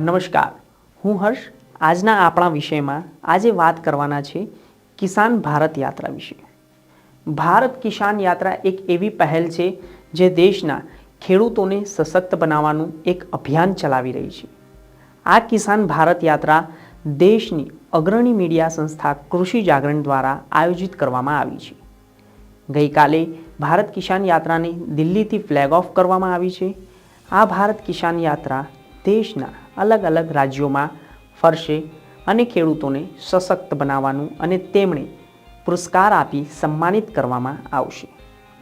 નમસ્કાર. હું હર્ષ. આજના આપણા વિષયમાં આજે વાત કરવાના છે કિસાન ભારત યાત્રા વિશે. ભારત કિસાન યાત્રા એક એવી પહેલ છે જે દેશના ખેડૂતોને સશક્ત બનાવવાનું એક અભિયાન ચલાવી રહી છે. આ કિસાન ભારત યાત્રા દેશની અગ્રણી મીડિયા સંસ્થા કૃષિ જાગરણ દ્વારા આયોજિત કરવામાં આવી છે. ગઈકાલે ભારત કિસાન યાત્રાને દિલ્હીથી ફ્લેગ ઓફ કરવામાં આવી છે. આ ભારત કિસાન યાત્રા દેશના અલગ અલગ રાજ્યોમાં ફરશે અને ખેડૂતોને સશક્ત બનાવવાનું અને તેમણે પુરસ્કાર આપી સન્માનિત કરવામાં આવશે.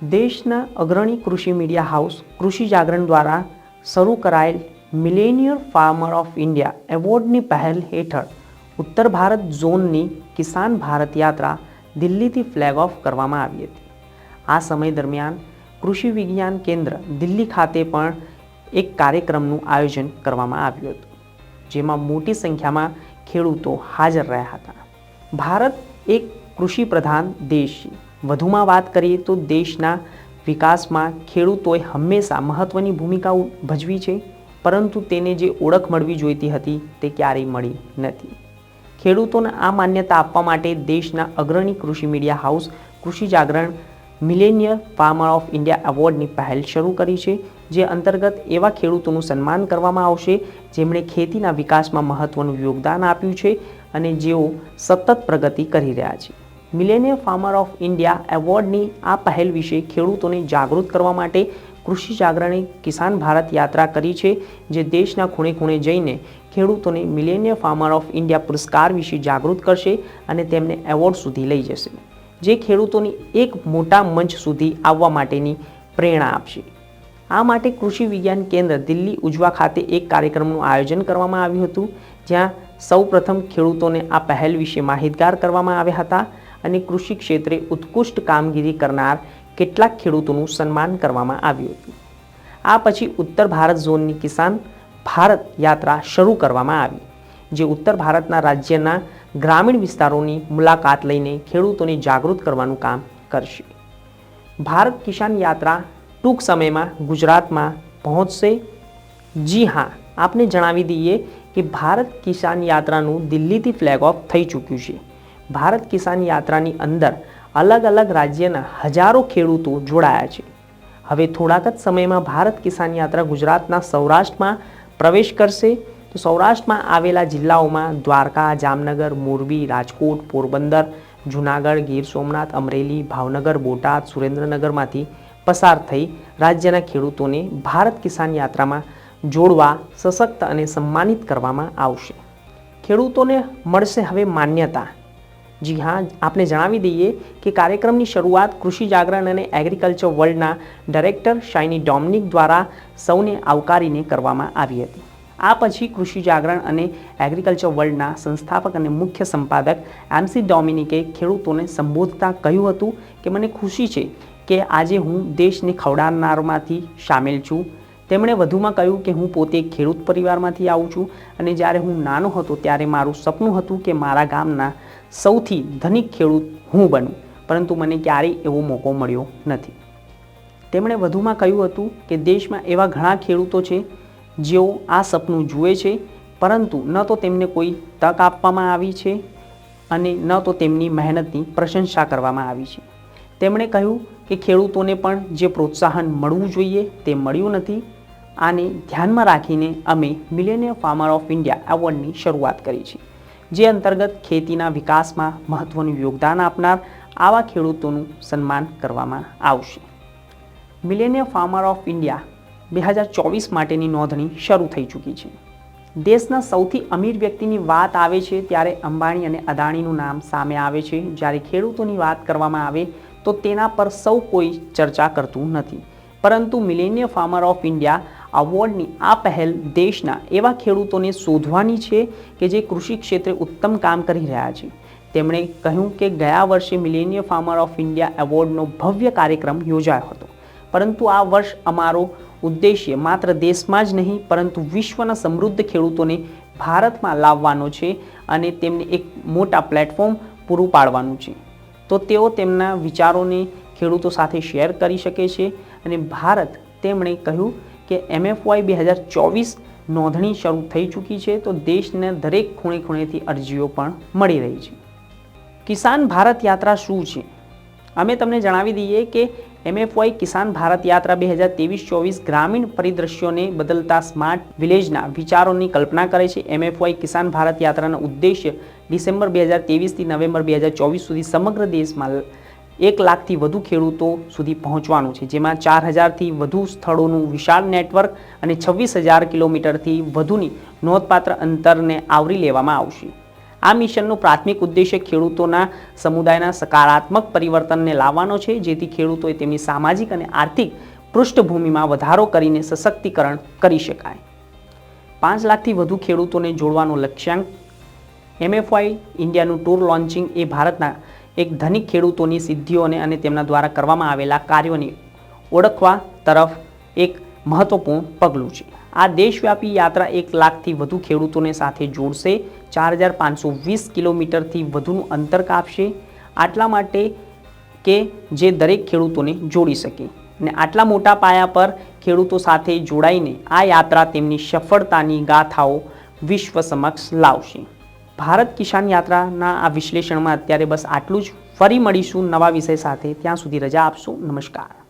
દેશના અગ્રણી કૃષિ મીડિયા હાઉસ કૃષિ જાગરણ દ્વારા શરૂ કરાયેલ મિલેનિયર ફાર્મર ઓફ ઇન્ડિયા એવોર્ડની પહેલ હેઠળ ઉત્તર ભારત ઝોનની કિસાન ભારત યાત્રા દિલ્હીથી ફ્લેગ ઓફ કરવામાં આવી હતી. આ સમય દરમિયાન કૃષિ વિજ્ઞાન કેન્દ્ર દિલ્હી ખાતે પણ એક કાર્યક્રમનું આયોજન કરવામાં આવ્યું હતું, જેમાં મોટી સંખ્યામાં ખેડૂતો હાજર રહ્યા હતા. ભારત એક કૃષિ પ્રધાન દેશ છે. વધુમાં વાત કરીએ તો દેશના વિકાસમાં ખેડૂતોએ હંમેશા મહત્ત્વની ભૂમિકા ભજવી છે, પરંતુ તેને જે ઓળખ મળવી જોઈતી હતી તે ક્યારેય મળી નથી. ખેડૂતોને આ માન્યતા આપવા માટે દેશના અગ્રણી કૃષિ media house Krishi Jagran millionaire farmer of India એવોર્ડની પહેલ શરૂ કરી છે, જે અંતર્ગત એવા ખેડૂતોનું સન્માન કરવામાં આવશે, જેમણે ખેતીના વિકાસમાં મહત્ત્વનું યોગદાન આપ્યું છે અને જેઓ સતત પ્રગતિ કરી રહ્યા છે. મિલેનિયર ફાર્મર ઓફ ઇન્ડિયા એવોર્ડની આ પહેલ વિશે ખેડૂતોને જાગૃત કરવા માટે કૃષિ જાગરણે કિસાન ભારત યાત્રા કરી છે, જે દેશના ખૂણે ખૂણે જઈને ખેડૂતોને મિલેનિયર ફાર્મર ઓફ ઇન્ડિયા પુરસ્કાર વિશે જાગૃત કરશે અને તેમને એવોર્ડ સુધી લઈ જશે. જે ખેડૂતોની એક મોટા મંચ સુધી આવવા માટેની પ્રેરણા આપશે. આ માટે કૃષિ વિજ્ઞાન કેન્દ્ર દિલ્હી ઉજવા ખાતે એક કાર્યક્રમનું આયોજન કરવામાં આવ્યું હતું, જ્યાં સૌપ્રથમ ખેડૂતોને આ પહેલ વિશે માહિતગાર કરવામાં આવ્યા હતા અને કૃષિ ક્ષેત્રે ઉત્કૃષ્ટ કામગીરી કરનાર કેટલાક ખેડૂતોનું સન્માન કરવામાં આવ્યું હતું. આ પછી ઉત્તર ભારત ઝોનની કિસાન ભારત યાત્રા શરૂ કરવામાં આવી, જે ઉત્તર ભારતના રાજ્યના ગ્રામીણ વિસ્તારોની મુલાકાત લઈને ખેડૂતોને જાગૃત કરવાનું કામ કરશે. ભારત કિસાન યાત્રા ટૂંક સમયમાં ગુજરાતમાં પહોંચશે. જી હા, આપને જણાવી દઈએ કે ભારત કિસાન યાત્રાનું દિલ્હીથી ફ્લેગ ઓફ થઈ ચૂક્યું છે. ભારત કિસાન યાત્રાની અંદર અલગ અલગ રાજ્યના હજારો ખેડૂતો જોડાયા છે. હવે થોડાક જ સમયમાં ભારત કિસાન યાત્રા ગુજરાતના સૌરાષ્ટ્રમાં પ્રવેશ કરશે. તો સૌરાષ્ટ્રમાં આવેલા જિલ્લાઓમાં દ્વારકા, જામનગર, મોરબી, રાજકોટ, પોરબંદર, જૂનાગઢ, ગીર સોમનાથ, અમરેલી, ભાવનગર, બોટાદ, સુરેન્દ્રનગરમાંથી પસાર થઈ રાજ્યના ખેડૂતોને ભારત કિસાન યાત્રામાં જોડવા સશક્ત અને સન્માનિત કરવામાં આવશે. ખેડૂતોને મળશે હવે માન્યતા. જી હા, આપને જણાવી દઈએ કે કાર્યક્રમની શરૂઆત કૃષિ જાગરણ અને એગ્રીકલ્ચર વર્લ્ડના ડાયરેક્ટર શાઇની ડોમનિક દ્વારા સૌને આવકારીને કરવામાં આવી હતી. આ પછી કૃષિ જાગરણ અને એગ્રીકલ્ચર વર્લ્ડના સંસ્થાપક અને મુખ્ય સંપાદક એમસી ડોમિનિકે ખેડૂતોને સંબોધતા કહ્યું હતું કે મને ખુશી છે કે આજે હું દેશને ખવડાવનારમાંથી સામેલ છું. તેમણે વધુમાં કહ્યું કે હું પોતે ખેડૂત પરિવારમાંથી આવું છું અને જ્યારે હું નાનો હતો ત્યારે મારું સપનું હતું કે મારા ગામના સૌથી ધનિક ખેડૂત હું બનું, પરંતુ મને ક્યારેય એવો મોકો મળ્યો નથી. તેમણે વધુમાં કહ્યું હતું કે દેશમાં એવા ઘણા ખેડૂતો છે જેઓ આ સપનું જુએ છે, પરંતુ ન તો તેમને કોઈ તક આપવામાં આવી છે અને ન તો તેમની મહેનતની પ્રશંસા કરવામાં આવી છે. તેમણે કહ્યું કે ખેડૂતોને પણ જે પ્રોત્સાહન મળવું જોઈએ તે મળ્યું નથી. આને ધ્યાનમાં રાખીને અમે મિલેનિયર ફાર્મર ઓફ ઇન્ડિયા એવોર્ડની શરૂઆત કરી છે, જે અંતર્ગત ખેતીના વિકાસમાં મહત્ત્વનું યોગદાન આપનાર આવા ખેડૂતોનું સન્માન કરવામાં આવશે. મિલેનિયર ફાર્મર ઓફ ઇન્ડિયા બે હજાર ચોવીસ માટેની નોંધણી શરૂ થઈ ચૂકી છે. દેશના સૌથી અમીર વ્યક્તિની વાત આવે છે ત્યારે અંબાણી અને અદાણીનું નામ સામે આવે છે. જ્યારે ખેડૂતોની વાત કરવામાં આવે તો તેના પર સૌ કોઈ ચર્ચા કરતું નથી. પરંતુ મિલેનિયમ ફાર્મર ઓફ ઇન્ડિયા અવોર્ડની આ પહેલ દેશના એવા ખેડૂતોને શોધવાની છે કે જે કૃષિ ક્ષેત્રે ઉત્તમ કામ કરી રહ્યા છે. તેમણે કહ્યું કે ગયા વર્ષે મિલેનિયમ ફાર્મર ઓફ ઇન્ડિયા એવોર્ડનો ભવ્ય કાર્યક્રમ યોજાયો હતો. પરંતુ આ વર્ષ અમારો ઉદ્દેશ્ય માત્ર દેશમાં જ નહીં, પરંતુ વિશ્વના સમૃદ્ધ ખેડૂતોને ભારતમાં લાવવાનો છે અને તેમને એક મોટા પ્લેટફોર્મ પૂરું પાડવાનું છે. તો તેઓ તેમના વિચારોને ખેડૂતો સાથે શેર કરી શકે છે અને ભારત તેમણે કહ્યું કે એમએફવાય બે હજાર ચોવીસ નોંધણી શરૂ થઈ ચૂકી છે, તો દેશને દરેક ખૂણે ખૂણેથી અરજીઓ પણ મળી રહી છે. કિસાન ભારત યાત્રા શું છે? અમે તમને જણાવી દઈએ કે એમએફવાય કિસાન ભારત યાત્રા બે હજાર ત્રેવીસ ચોવીસ ગ્રામીણ પરિદ્રશ્યોને બદલતા સ્માર્ટ વિલેજના વિચારોની કલ્પના કરે છે એમએફવાય કિસાન ભારત યાત્રાનો ઉદ્દેશ્ય ડિસેમ્બર બે હજાર ત્રેવીસથી નવેમ્બર બે હજાર ચોવીસ સુધી સમગ્ર દેશમાં એક લાખથી વધુ ખેડૂતો સુધી પહોંચવાનું છે, જેમાં ચાર હજારથી વધુ સ્થળોનું વિશાળ નેટવર્ક અને છવ્વીસ હજાર કિલોમીટરથી વધુની નોંધપાત્ર અંતરને આવરી લેવામાં આવશે. આ મિશનનો પ્રાથમિક ઉદ્દેશ્ય ખેડૂતોના સમુદાયના સકારાત્મક પરિવર્તનને લાવવાનો છે, જેથી ખેડૂતોએ તેમની સામાજિક અને આર્થિક પૃષ્ઠભૂમિમાં વધારો કરીને સશક્તિકરણ કરી શકાય. પાંચ લાખથી વધુ ખેડૂતોને જોડવાનો લક્ષ્યાંક. એમએફઆઈ ઇન્ડિયાનું ટૂર લોન્ચિંગ એ ભારતના એક ધનિક ખેડૂતોની સિદ્ધિઓને અને તેમના દ્વારા કરવામાં આવેલા કાર્યોને ઓળખવા તરફ એક મહત્વપૂર્ણ પગલું છે. આ દેશવ્યાપી યાત્રા એક લાખથી વધુ ખેડૂતોને સાથે જોડશે. ચાર હજાર પાંચસો વીસ કિલોમીટરથી વધુનું અંતર કાપશે. આટલા માટે કે જે દરેક ખેડૂતોને જોડી શકે. અને આટલા મોટા પાયા પર ખેડૂતો સાથે જોડાઈને આ યાત્રા તેમની સફળતાની ગાથાઓ વિશ્વ સમક્ષ લાવશે. ભારત કિસાન યાત્રાના આ વિશ્લેષણમાં અત્યારે બસ આટલું જ. ફરી મળીશું નવા વિષય સાથે. ત્યાં સુધી રજા આપશો. નમસ્કાર.